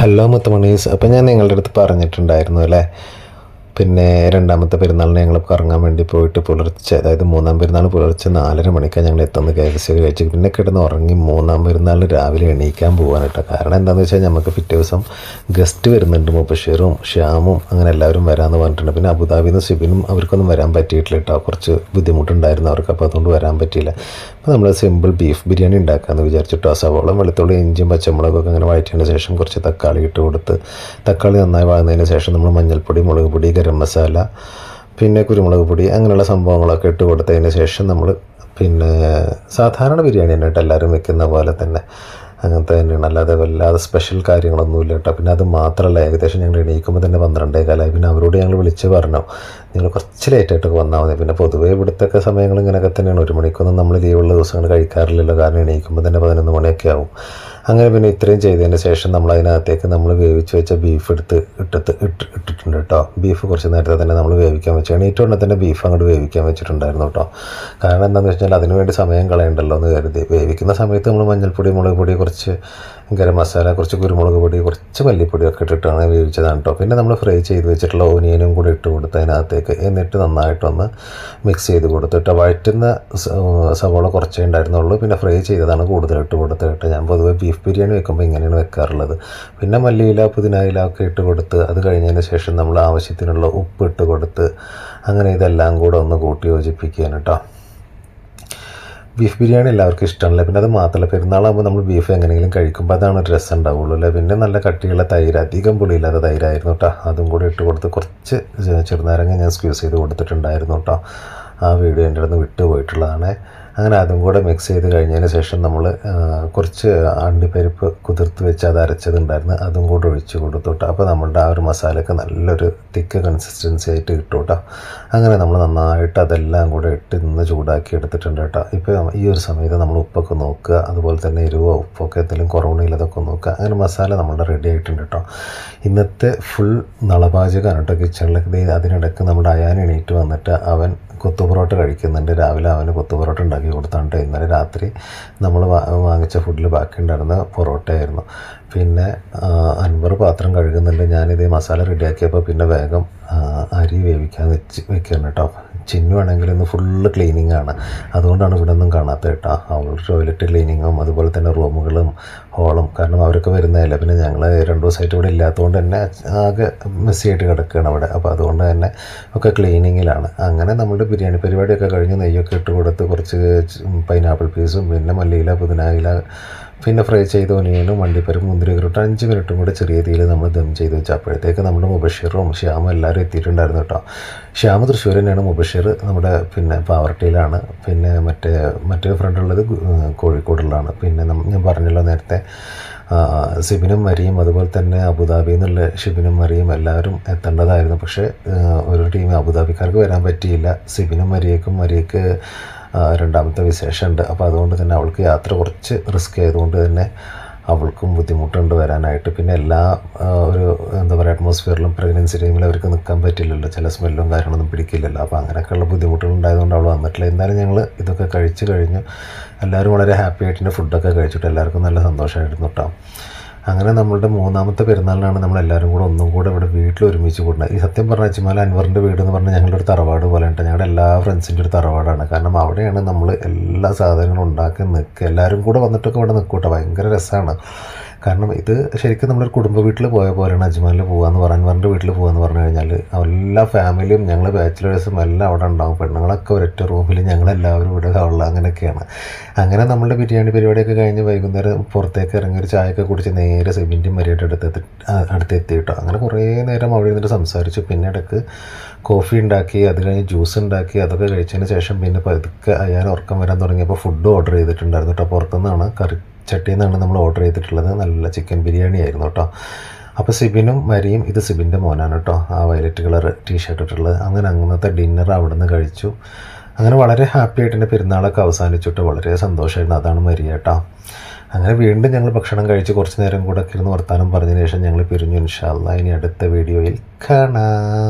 Hello മുത്തമണീസ്. അപ്പം ഞാൻ നിങ്ങളുടെ അടുത്ത് പറഞ്ഞിട്ടുണ്ടായിരുന്നു അല്ലേ? പിന്നെ രണ്ടാമത്തെ പെരുന്നാളിന് ഞങ്ങൾ കറങ്ങാൻ വേണ്ടി പോയിട്ട് പുലർച്ചെ അതായത് മൂന്നാം പെരുന്നാൾ പുലർച്ചെ നാലര മണിക്കാണ് ഞങ്ങൾ എത്തുന്നത് കെ എഫ് സി കഴിച്ച്. പിന്നെ കിടന്ന് ഉറങ്ങി മൂന്നാം പെരുന്നാൾ രാവിലെ എണീക്കാൻ പോകാനായിട്ട് കാരണം എന്താണെന്ന് വെച്ചാൽ നമുക്ക് പിറ്റേ ദിവസം ഗസ്റ്റ് വരുന്നുണ്ട് മുബഷീറും ഷ്യാമും അങ്ങനെ എല്ലാവരും വരാമെന്ന് പറഞ്ഞിട്ടുണ്ട്. പിന്നെ അബുദാബിന്ന് സിബിനും അവർക്കൊന്നും വരാൻ പറ്റിയിട്ടില്ല കേട്ടോ. കുറച്ച് ബുദ്ധിമുട്ടുണ്ടായിരുന്നു അവർക്ക് അപ്പോൾ അതുകൊണ്ട് വരാൻ പറ്റിയില്ല. അപ്പോൾ നമ്മൾ സിമ്പിൾ ബീഫ് ബിരിയാണി ഉണ്ടാക്കാമെന്ന് വിചാരിച്ചിട്ടോ സവോളം വെളുത്തുള്ളി ഇഞ്ചിയും പച്ചമുളകൊക്കെ അങ്ങനെ വഴറ്റിയതിന് ശേഷം കുറച്ച് തക്കാളി ഇട്ട് കൊടുത്ത് തക്കാളി നന്നായി വാങ്ങുന്നതിന് ശേഷം നമ്മൾ മഞ്ഞൾപ്പൊടി മുളക് പൊടി ഗരം മസാല പിന്നെ കുരുമുളക് പൊടി അങ്ങനെയുള്ള സംഭവങ്ങളൊക്കെ ഇട്ട് കൊടുത്തതിന് ശേഷം നമ്മൾ പിന്നെ സാധാരണ ബിരിയാണി തന്നെ കേട്ടോ എല്ലാവരും വെക്കുന്ന പോലെ തന്നെ അങ്ങനത്തെ തന്നെയാണ്. അല്ലാതെ വല്ലാതെ സ്പെഷ്യൽ കാര്യങ്ങളൊന്നുമില്ല കേട്ടോ. പിന്നെ അത് മാത്രമല്ല ഏകദേശം ഞങ്ങൾ എണീക്കുമ്പോൾ തന്നെ പന്ത്രണ്ടേ കാലമായി പിന്നെ അവരോട് ഞങ്ങൾ വിളിച്ച് പറഞ്ഞു നിങ്ങൾ കുറച്ച് ലേറ്റായിട്ടൊക്കെ വന്നാൽ മതി. പിന്നെ പൊതുവേ ഇവിടുത്തെ ഒക്കെ സമയങ്ങൾ ഇങ്ങനെയൊക്കെ തന്നെയാണ്. ഒരു മണിക്കൊന്നും നമ്മൾ ലീവുള്ള ദിവസങ്ങൾ കഴിക്കാറില്ലല്ലോ. കാരണം എണീക്കുമ്പോൾ തന്നെ പതിനൊന്ന് മണിയൊക്കെ ആവും. അങ്ങനെ പിന്നെ ഇത്രയും ചെയ്തതിന് ശേഷം നമ്മൾ അതിനകത്തേക്ക് നമ്മൾ വേവിച്ച് വെച്ച ബീഫ് എടുത്ത് ഇട്ടിട്ട് ഇട്ട് ഇട്ടിട്ടുണ്ട് കേട്ടോ. ബീഫ് കുറച്ച് നേരത്തെ തന്നെ നമ്മൾ വേവിക്കാൻ വെച്ചു. എണീറ്റുകൊണ്ട് തന്നെ ബീഫ് അങ്ങോട്ട് വേവിക്കാൻ വെച്ചിട്ടുണ്ടായിരുന്നു കേട്ടോ. കാരണം എന്താണെന്ന് വെച്ചാൽ അതിന് വേണ്ടി സമയം കളയണ്ടല്ലോ എന്ന് കരുതി. വേവിക്കുന്ന സമയത്ത് നമ്മൾ മഞ്ഞൾപ്പൊടി മുളക് പൊടി കുറച്ച് ഗരം മസാല കുറച്ച് കുരുമുളക് പൊടി കുറച്ച് മല്ലിപ്പൊടിയൊക്കെ ഇട്ടിട്ടാണ് വേവിച്ചതാണ് കേട്ടോ. പിന്നെ നമ്മൾ ഫ്രൈ ചെയ്ത് വെച്ചിട്ടുള്ള ഓനിയനും കൂടി ഇട്ട് കൊടുത്ത് അതിനകത്തേക്ക് എന്നിട്ട് നന്നായിട്ടൊന്ന് മിക്സ് ചെയ്ത് കൊടുത്തിട്ട് വഴറ്റുന്ന സവാള കുറച്ചേ ഉണ്ടായിരുന്നുള്ളൂ. പിന്നെ ഫ്രൈ ചെയ്തതാണ് കൂടുതൽ ഇട്ട് കൊടുത്തിട്ട്. ഞാൻ പൊതുവേ ബീഫ് ബിരിയാണി വെക്കുമ്പോൾ ഇങ്ങനെയാണ് വെക്കാറുള്ളത്. പിന്നെ മല്ലിയില പുതിനയില ഒക്കെ ഇട്ട് കൊടുത്ത് അത് കഴിഞ്ഞതിന് ശേഷം നമ്മൾ ആവശ്യത്തിനുള്ള ഉപ്പ് ഇട്ട് കൊടുത്ത് അങ്ങനെ ഇതെല്ലാം കൂടെ ഒന്ന് കൂട്ടി യോജിപ്പിക്കുകയാണ് കേട്ടോ ബീഫ് ബിരിയാണി എല്ലാവർക്കും ഇഷ്ടമാണല്ലേ? പിന്നെ അത് മാത്രമല്ല പെരുന്നാളാകുമ്പോൾ നമ്മൾ ബീഫ് എങ്ങനെയെങ്കിലും കഴിക്കുമ്പോൾ അതാണ് രസം ഉണ്ടാവുള്ളൂ അല്ലേ? പിന്നെ നല്ല കട്ടിയുള്ള തൈര് അധികം പുളിയില്ലാത്ത തൈരായിരുന്നു കേട്ടോ. അതും കൂടി ഇട്ട് കൊടുത്ത് കുറച്ച് ചെറുനാരങ്ങ ഞാൻ സ്ക്യൂസ് ചെയ്ത് കൊടുത്തിട്ടുണ്ടായിരുന്നു കേട്ടോ. ആ വീഡിയോ എന്റെ അടുത്ത് വിട്ടു പോയിട്ടുള്ളതാണ് അങ്ങനെ അതും കൂടെ മിക്സ് ചെയ്ത് കഴിഞ്ഞതിന് ശേഷം നമ്മൾ കുറച്ച് അണ്ടിപ്പരിപ്പ് കുതിർത്ത് വെച്ച് അത് അരച്ചതുണ്ടായിരുന്നു. അതും കൂടെ ഒഴിച്ച് കൊടുത്തോട്ടെ അപ്പോൾ നമ്മളുടെ ആ ഒരു മസാലയൊക്കെ നല്ലൊരു തിക്ക് കൺസിസ്റ്റൻസി ആയിട്ട് കിട്ടും കേട്ടോ അങ്ങനെ നമ്മൾ നന്നായിട്ട് അതെല്ലാം കൂടെ ഇട്ട് നിന്ന് ചൂടാക്കി എടുത്തിട്ടുണ്ട് കേട്ടോ ഇപ്പോൾ ഈ ഒരു സമയത്ത് നമ്മൾ ഉപ്പൊക്കെ നോക്കുക അതുപോലെ തന്നെ എരിവോ ഉപ്പൊക്കെ എന്തെങ്കിലും കുറവുണ്ടെങ്കിൽ അതൊക്കെ നോക്കുക. അങ്ങനെ മസാല നമ്മളുടെ റെഡി ആയിട്ടുണ്ട് കേട്ടോ ഇന്നത്തെ ഫുൾ നളപാചകമാണ് കേട്ടോ കിച്ചണിലേക്ക് അതിനിടയ്ക്ക് നമ്മുടെ അയാൻ എണീറ്റ് വന്നിട്ട് അവൻ കൊത്തു പൊറോട്ട കഴിക്കുന്നുണ്ട്. രാവിലെ അവന് കൊത്തു പൊറോട്ട ഉണ്ടാക്കി കൊടുത്താണ്ട് ഇന്നലെ രാത്രി നമ്മൾ വാങ്ങിച്ച ഫുഡിൽ ബാക്കി ഉണ്ടായിരുന്ന പൊറോട്ടയായിരുന്നു. പിന്നെ അൻവർ പാത്രം കഴുകുന്നുണ്ട് ഞാനിത് മസാല റെഡിയാക്കിയപ്പോൾ പിന്നെ വേഗം അരി വേവിക്കാൻ വെച്ച് വെക്കുകയാണ് കേട്ടോ ചിന്നു ആണെങ്കിൽ ഇന്ന് ഫുള്ള് ക്ലീനിങ് ആണ്. അതുകൊണ്ടാണ് ഇവിടെ ഒന്നും കാണാത്തത് കേട്ടോ. അവൾ ടോയ്ലറ്റ് ക്ലീനിങ്ങും അതുപോലെ തന്നെ റൂമുകളും ഹോളും കാരണം അവരൊക്കെ വരുന്നതല്ല. പിന്നെ ഞങ്ങൾ രണ്ട് ദിവസമായിട്ട് ഇവിടെ ഇല്ലാത്തതുകൊണ്ട് തന്നെ ആകെ മെസ്സിയായിട്ട് കിടക്കുകയാണ് അവിടെ. അപ്പോൾ അതുകൊണ്ട് തന്നെ ഒക്കെ ക്ലീനിങ്ങിലാണ് അങ്ങനെ നമ്മുടെ ബിരിയാണി പരിപാടിയൊക്കെ കഴിഞ്ഞ് നെയ്യൊക്കെ ഇട്ട് കൊടുത്ത് കുറച്ച് പൈനാപ്പിൾ പീസും പിന്നെ മല്ലിയില പുതിനായില പിന്നെ ഫ്രൈ ചെയ്ത ഒനിയനും വണ്ടിപ്പരും മുന്തിരി ഇട്ട് അഞ്ച് മിനിറ്റും കൂടെ ചെറിയ തീയിൽ നമ്മൾ ദം ചെയ്ത് വെച്ചു അപ്പോഴത്തേക്ക് നമ്മുടെ മുബഷീറും ശ്യാമും എല്ലാവരും എത്തിയിട്ടുണ്ടായിരുന്നു കേട്ടോ. ശ്യാമ തൃശ്ശൂർ തന്നെയാണ് മുബഷീർ നമ്മുടെ പിന്നെ പാവർട്ടിയിലാണ്. പിന്നെ മറ്റേ മറ്റൊരു ഫ്രണ്ടുള്ളത് കോഴിക്കോടുള്ളതാണ്. പിന്നെ ഞാൻ പറഞ്ഞല്ലോ നേരത്തെ സിബിനും മരിയും അതുപോലെ തന്നെ അബുദാബിയിൽ നിന്നുള്ള ഷിബിനും മരിയും എല്ലാവരും എത്തേണ്ടതായിരുന്നു. പക്ഷേ ഒരു ടീം അബുദാബിക്കാർക്ക് വരാൻ പറ്റിയില്ല. സിബിനും മരിയക്കും മരിയക്ക് രണ്ടാമത്തെ വിശേഷമുണ്ട്. അപ്പോൾ അതുകൊണ്ട് തന്നെ അവൾക്ക് യാത്ര കുറച്ച് റിസ്ക് ആയതുകൊണ്ട് തന്നെ അവൾക്കും ബുദ്ധിമുട്ടുണ്ട് വരാനായിട്ട്. പിന്നെ എല്ലാ ഒരു എന്താ പറയുക അറ്റ്മോസ്ഫിയറിലും പ്രഗ്നൻസി ടൈമിൽ അവർക്ക് നിൽക്കാൻ പറ്റില്ലല്ലോ. ചില സ്മെല്ലും കാര്യങ്ങളൊന്നും പിടിക്കില്ലല്ലോ. അപ്പോൾ അങ്ങനെയൊക്കെയുള്ള ബുദ്ധിമുട്ടുകളുണ്ടായതുകൊണ്ട് അവൾ വന്നിട്ടില്ല. എന്തായാലും ഞങ്ങൾ ഇതൊക്കെ കഴിച്ച് കഴിഞ്ഞു. എല്ലാവരും വളരെ ഹാപ്പി ആയിട്ട് ഫുഡൊക്കെ കഴിച്ചിട്ട് എല്ലാവർക്കും നല്ല സന്തോഷമായിരുന്നു കേട്ടോ അങ്ങനെ നമ്മളുടെ മൂന്നാമത്തെ പെരുന്നാളിനാണ് നമ്മൾ എല്ലാവരും കൂടെ ഒന്നും കൂടെ ഇവിടെ വീട്ടിൽ ഒരുമിച്ച് കൂടുന്നത്. ഈ സത്യം പറഞ്ഞാൽ അച്ഛമാല അൻവറിന്റെ വീട് എന്ന് പറഞ്ഞാൽ ഞങ്ങളുടെ ഒരു തറവാട് പോലെ ഉണ്ട് ഞങ്ങളുടെ എല്ലാ ഫ്രണ്ട്സിന്റെ ഒരു തറവാടാണ്. കാരണം അവിടെയാണ് നമ്മൾ എല്ലാ സാധനങ്ങളും ഉണ്ടാക്കി നിൽക്കുക എല്ലാവരും കൂടെ വന്നിട്ടൊക്കെ ഇവിടെ നിൽക്കൂട്ടോ ഭയങ്കര രസമാണ് കാരണം ഇത് ശരിക്കും നമ്മളൊരു കുടുംബ വീട്ടിൽ പോയ പോലെയാണ് അജ്മാലിൽ പോകാന്ന് പറഞ്ഞ അൻവറിന്റെ വീട്ടിൽ പോകാന്ന് പറഞ്ഞു കഴിഞ്ഞാൽ എല്ലാ ഫാമിലിയും ഞങ്ങൾ ബാച്ചിലേഴ്സും എല്ലാം അവിടെ ഉണ്ടാവും. പെണ്ണുങ്ങളൊക്കെ ഒരൊറ്റ റൂമിൽ ഞങ്ങളെല്ലാവരും ഇവിടെ ഉള്ള അങ്ങനെയൊക്കെയാണ്. അങ്ങനെ നമ്മുടെ ബിരിയാണി പരിപാടിയൊക്കെ കഴിഞ്ഞ് വൈകുന്നേരം പുറത്തേക്ക് ഇറങ്ങി ഒരു ചായയൊക്കെ കുടിച്ച് നേരെ സെബിന്റെയും മരിയുടെ അടുത്തെത്തി അടുത്തെത്തി അങ്ങനെ കുറേ നേരം അവിടെ ഇരുന്നിട്ട് സംസാരിച്ചു. പിന്നെ ഇടയ്ക്ക് കോഫി ഉണ്ടാക്കി അത് കഴിഞ്ഞ് ജ്യൂസ് ഉണ്ടാക്കി അതൊക്കെ കഴിച്ചതിന് ശേഷം പിന്നെ പതുക്കെ ഞാൻ ഉറക്കം വരാൻ തുടങ്ങിയപ്പോൾ ഫുഡ് ഓർഡർ ചെയ്തിട്ടുണ്ടായിരുന്നു കേട്ടോ. പുറത്തുനിന്നാണ് കറി ചട്ടിയിൽ നിന്നാണ് നമ്മൾ ഓർഡർ ചെയ്തിട്ടുള്ളത്. നല്ല ചിക്കൻ ബിരിയാണി ആയിരുന്നു കേട്ടോ അപ്പോൾ സിബിനും മരിയും ഇത് സിബിന്റെ മോനാണ് കേട്ടോ ആ വയലറ്റ് കളർ ടീഷർട്ട് ഇട്ടുള്ളത് അങ്ങനെ അങ്ങനത്തെ ഡിന്നർ അവിടെ നിന്ന് കഴിച്ചു. അങ്ങനെ വളരെ ഹാപ്പി ആയിട്ട് എന്റെ പെരുന്നാളൊക്കെ അവസാനിച്ചിട്ട് വളരെ സന്തോഷമായിരുന്നു അതാണ് മരിയ കേട്ടോ അങ്ങനെ വീണ്ടും ഞങ്ങൾ ഭക്ഷണം കഴിച്ച് കുറച്ച് നേരം കൂടെ ഇരുന്ന് വർത്താനം പറഞ്ഞതിന് ശേഷം ഞങ്ങൾ പിരിഞ്ഞു. ഇൻഷാല്ല ഇനി അടുത്ത വീഡിയോയിൽ കാണാം.